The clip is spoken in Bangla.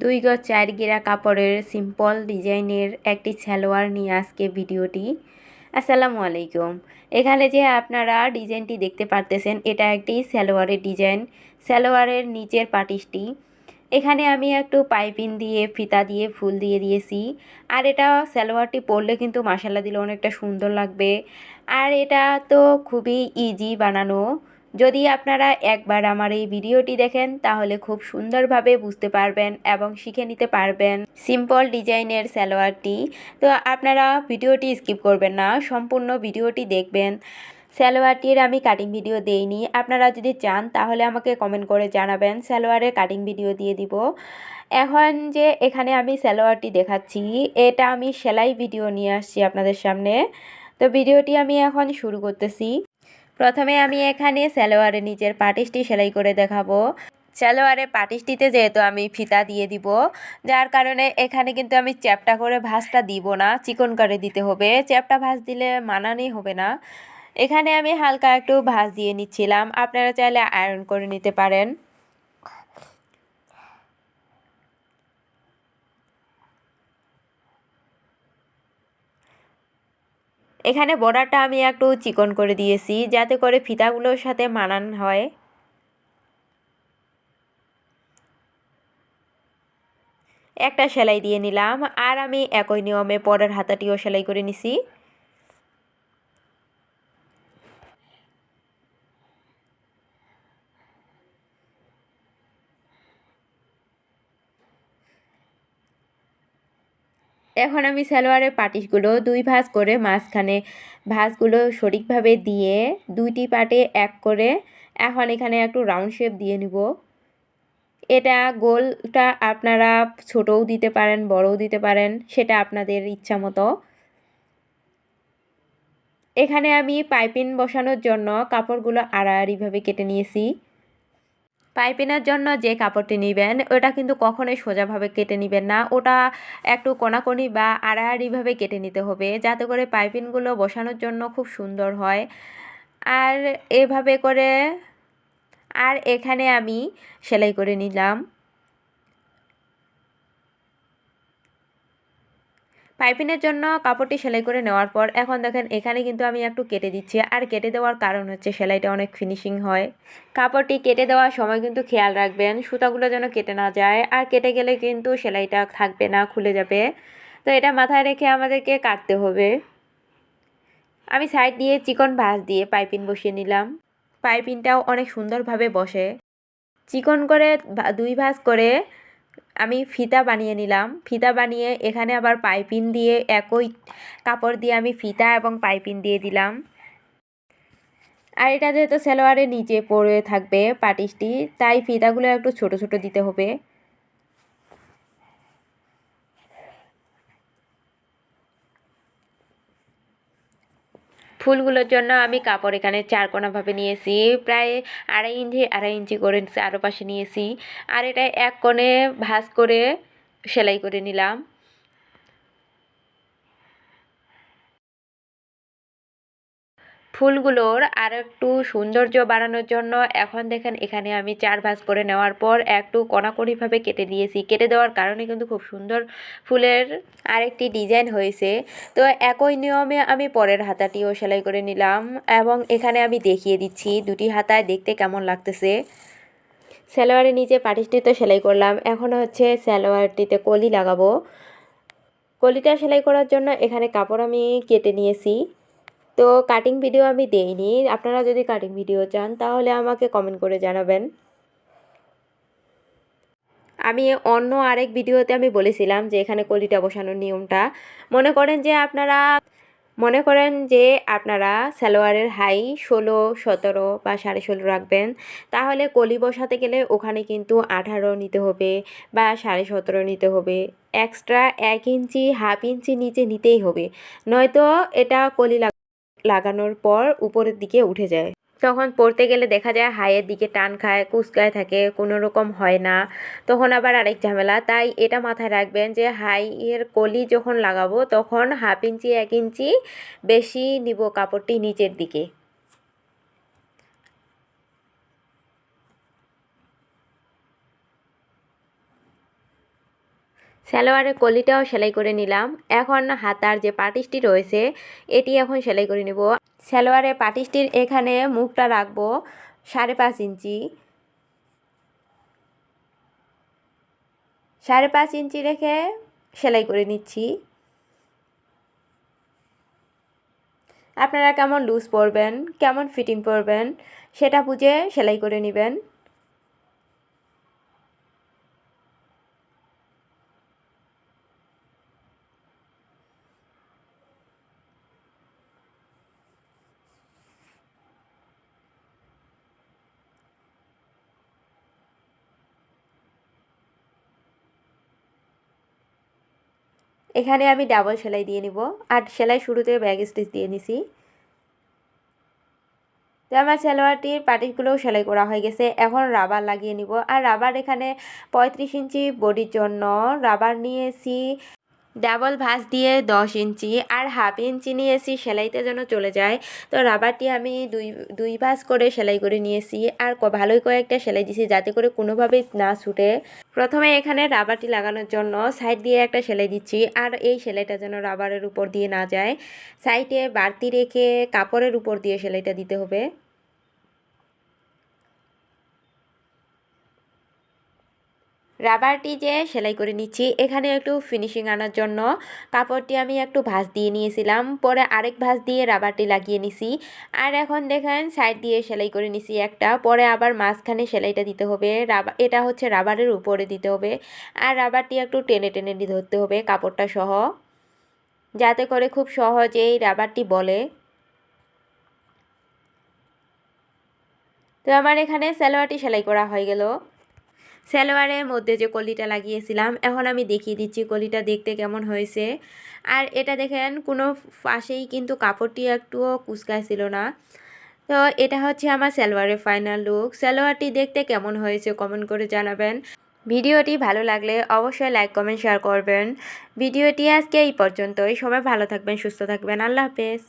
দুই গজ চার গিরা কাপড়ের সিম্পল ডিজাইনের একটি সালোয়ার নিয়ে আজকে ভিডিওটি। আসসালামু আলাইকুম। এখানে যে আপনারা ডিজাইনটি দেখতে পারতেছেন, এটা একটি সালোয়ারের ডিজাইন। সালোয়ারের নিচের পাটিসটি। এখানে আমি একটু পাইপিং দিয়ে, ফিতা দিয়ে, ফুল দিয়ে দিয়েছি। আর এটা সালোয়ারটি পরলে কিন্তু মাসাল্লা দিলে অনেকটা সুন্দর লাগবে। আর এটা তো খুবই ইজি বানানো। যদি আপনারা একবার আমার এই ভিডিওটি দেখেন, তাহলে খুব সুন্দরভাবে বুঝতে পারবেন এবং শিখে নিতে পারবেন সিম্পল ডিজাইনের সালোয়ারটি। তো আপনারা ভিডিওটি স্কিপ করবেন না, সম্পূর্ণ ভিডিওটি দেখবেন। সালোয়ারটির আমি কাটিং ভিডিও দেইনি। আপনারা যদি চান, তাহলে আমাকে কমেন্ট করে জানাবেন, সালোয়ারের কাটিং ভিডিও দিয়ে দিব। এখন যে এখানে আমি সালোয়ারটি দেখাচ্ছি, এটা আমি সেলাই ভিডিও নিয়ে আসছি আপনাদের সামনে। তো ভিডিওটি আমি এখন শুরু করতেছি। প্রথমে আমি এখানে সালোয়ারের নিচের পাটিসটি সেলাই করে দেখাবো। সালোয়ারের পাটিসটিতে যেহেতু আমি ফিতা দিয়ে দিব, যার কারণে এখানে কিন্তু আমি চ্যাপটা করে ভাঁজটা দিব না, চিকন করে দিতে হবে। চ্যাপটা ভাঁজ দিলে মানানি হবে না। এখানে আমি হালকা একটু ভাঁজ দিয়ে নিচ্ছিলাম। আপনারা চাইলে আয়রন করে নিতে পারেন। এখানে বর্ডারটা আমি একটু চিকন করে দিয়েছি, যাতে করে ফিতাগুলোর সাথে মানান হয়। একটা সেলাই দিয়ে নিলাম, আর আমি একই নিয়মে পরের হাতাটিও সেলাই করে নিছি। এখন আমি সালোয়ারের পাটিসগুলো দুই ভাঁজ করে মাঝখানে ভাঁজগুলো সঠিকভাবে দিয়ে দুইটি পাটে এক করে এখন এখানে একটু রাউন্ড শেপ দিয়ে নিব। এটা গোলটা আপনারা ছোটও দিতে পারেন, বড়ও দিতে পারেন, সেটা আপনাদের ইচ্ছা মতো। এখানে আমি পাইপিং বসানোর জন্য কাপড়গুলো আড়াআড়িভাবে কেটে নিয়েছি। পাইপিনের জন্য যে কাপড়টি নেবেন, ওটা কিন্তু কখনোই সোজাভাবে কেটে নেবেন না। ওটা একটু কোনাকোনি বা আড়াআড়িভাবে কেটে নিতে হবে, যাতে করে পাইপিনগুলো বসানোর জন্য খুব সুন্দর হয়। আর এভাবে করে, আর এখানে আমি সেলাই করে নিলাম। পাইপিনের জন্য কাপড়টি সেলাই করে নেওয়ার পর এখন দেখেন এখানে কিন্তু আমি একটু কেটে দিচ্ছি। আর কেটে দেওয়ার কারণ হচ্ছে সেলাইটা অনেক ফিনিশিং হয়। কাপড়টি কেটে দেওয়ার সময় কিন্তু খেয়াল রাখবেন, সুতাগুলো যেন কেটে না যায়। আর কেটে গেলে কিন্তু সেলাইটা থাকবে না, খুলে যাবে। তো এটা মাথায় রেখে আমাদেরকে কাটতে হবে। আমি সাইড দিয়ে চিকন ভাঁজ দিয়ে পাইপিন বসিয়ে নিলাম। পাইপিনটাও অনেক সুন্দরভাবে বসে। চিকন করে দুই ভাঁজ করে আমি ফিতা বানিয়ে নিলাম। ফিতা বানিয়ে এখানে আবার পাইপিন দিয়ে একই কাপড় দিয়ে আমি ফিতা এবং পাইপিন দিয়ে দিলাম। আর এটা যেহেতু সেলোয়ারের নিচে পড়ে থাকবে পাটিসটি, তাই ফিতাগুলো একটু ছোট ছোট দিতে হবে। ফুলগুলোর জন্য আমি কাপড় এখানে চার চারকোনাভাবে নিয়েছি। প্রায় আড়াই ইঞ্চি আড়াই ইঞ্চি করে আরও পাশে নিয়েছি। আর এটা এক কোণে ভাঁজ করে সেলাই করে নিলাম। ফুলগুলোর আর একটু সৌন্দর্য বাড়ানোর জন্য এখন দেখেন এখানে আমি চার ভাঁজ করে নেওয়ার পর একটু কণাকণিভাবে কেটে দিয়েছি কেটে দেওয়ার কারণে কিন্তু খুব সুন্দর ফুলের আরেকটি ডিজাইন হয়েছে। তো একই নিয়মে আমি পরের হাতাটিও সেলাই করে নিলাম এবং এখানে আমি দেখিয়ে দিচ্ছি দুটি হাতায় দেখতে কেমন লাগতেছে। সালোয়ারের নিচে পাটিসটি তো সেলাই করলাম। এখন হচ্ছে সালোয়ারটিতে কলি লাগাবো। কলিটা সেলাই করার জন্য এখানে কাপড় আমি কেটে নিয়েছি। তো কাটিং ভিডিও আমি দেইনি। আপনারা যদি কাটিং ভিডিও চান, তাহলে আমাকে কমেন্ট করে জানাবেন। আমি অন্য আরেক ভিডিওতে আমি বলেছিলাম যে, এখানে কলিটা বসানোর নিয়মটা। মনে করেন যে আপনারা, মনে করেন যে আপনারা সালোয়ারের হাই ষোলো, সতেরো বা সাড়ে ষোলো রাখবেন। তাহলে কলি বসাতে গেলে ওখানে কিন্তু আঠারো নিতে হবে বা সাড়ে সতেরো নিতে হবে। এক্সট্রা এক ইঞ্চি হাফ ইঞ্চি নিচে নিতেই হবে। নয়তো এটা কলি লাগানোর পর উপরের দিকে উঠে যায়। তখন পড়তে গেলে দেখা যায় হাইয়ের দিকে টান খায়, কুচকায় থাকে, কোনো রকম হয় না। তখন আবার আরেক ঝামেলা, তাই এটা মাথায় রাখবেন যে হাইয়ের কলি যখন লাগাবো তখন হাফ ইঞ্চি, এক ইঞ্চি বেশি নিব কাপড়টি নিচের দিকে। সালোয়ারের কলিটাও সেলাই করে নিলাম। এখন হাতার যে পাটিসটি রয়েছে, এটি এখন সেলাই করে নিব। সালোয়ারের পাটিসটির এখানে মুখটা রাখব সাড়ে পাঁচ ইঞ্চি। সাড়ে পাঁচ ইঞ্চি রেখে সেলাই করে নিচ্ছি। আপনারা কেমন লুজ পরবেন, কেমন ফিটিং পরবেন, সেটা বুঝে সেলাই করে নেবেন। এখানে আমি ডাবল সেলাই দিয়ে নিব। আর সেলাই শুরুতে ব্যাগ স্টিচ দিয়ে নিছি। তো আমার সালোয়ারটির পাটিগুলোও সেলাই করা হয়ে গেছে। এখন রাবার লাগিয়ে নিব। আর রাবার এখানে পঁয়ত্রিশ ইঞ্চি বডির জন্য রাবার নিয়েছি। ডাবল ভাঁজ দিয়ে দশ ইঞ্চি আর হাফ ইঞ্চি নিয়েছি সেলাইতে যেন চলে যায়। তো রাবারটি আমি দুই দুই ভাঁজ করে সেলাই করে নিয়েছি আর ভালোই কয়েকটা সেলাই দিয়েছি যাতে করে কোনোভাবেই না ছুটে। প্রথমে এখানে রাবারটি লাগানোর জন্য সাইড দিয়ে একটা সেলাই দিচ্ছি আর এই সেলাইটা যেন রাবারের উপর দিয়ে না যায়। সাইডে বাড়তি রেখে কাপড়ের উপর দিয়ে সেলাইটা দিতে হবে। রাবারটি যে সেলাই করে নিচ্ছি, এখানে একটু ফিনিশিং আনার জন্য। কাপড়টি আমি একটু ভাঁজ দিয়ে নিয়েছিলাম, পরে আরেক ভাঁজ দিয়ে রাবারটি লাগিয়ে নিছি। আর এখন দেখেন সাইড দিয়ে সেলাই করে নিছি একটা, পরে আবার মাঝখানে সেলাইটা দিতে হবে। রাবার এটা হচ্ছে রাবারের উপরে দিতে হবে। আর রাবারটি একটু টেনে টেনে ধরতে হবে কাপড়টা সহ। যাতে করে খুব সহজেই রাবারটি বলে। তো আমার এখানে সালোয়ারটি সেলাই করা হয়ে গেল। সালোয়ারের মধ্যে যে কলিটা লাগিয়েছিলাম, এখন আমি দেখিয়ে দিচ্ছি কলিটা দেখতে কেমন হয়েছে। আর এটা দেখেন, কোনো পাশেই কিন্তু কাপড়টি একটুও কুচকায় ছিল না। তো এটা হচ্ছে আমার সালোয়ারের ফাইনাল লুক সালোয়ারটি দেখতে কেমন হয়েছে কমেন্ট করে জানাবেন। ভিডিওটি ভালো লাগলে অবশ্যই লাইক কমেন্ট শেয়ার করবেন। ভিডিওটি আজকে এই পর্যন্তই। সবাই ভালো থাকবেন, সুস্থ থাকবেন। আল্লাহ হাফেজ।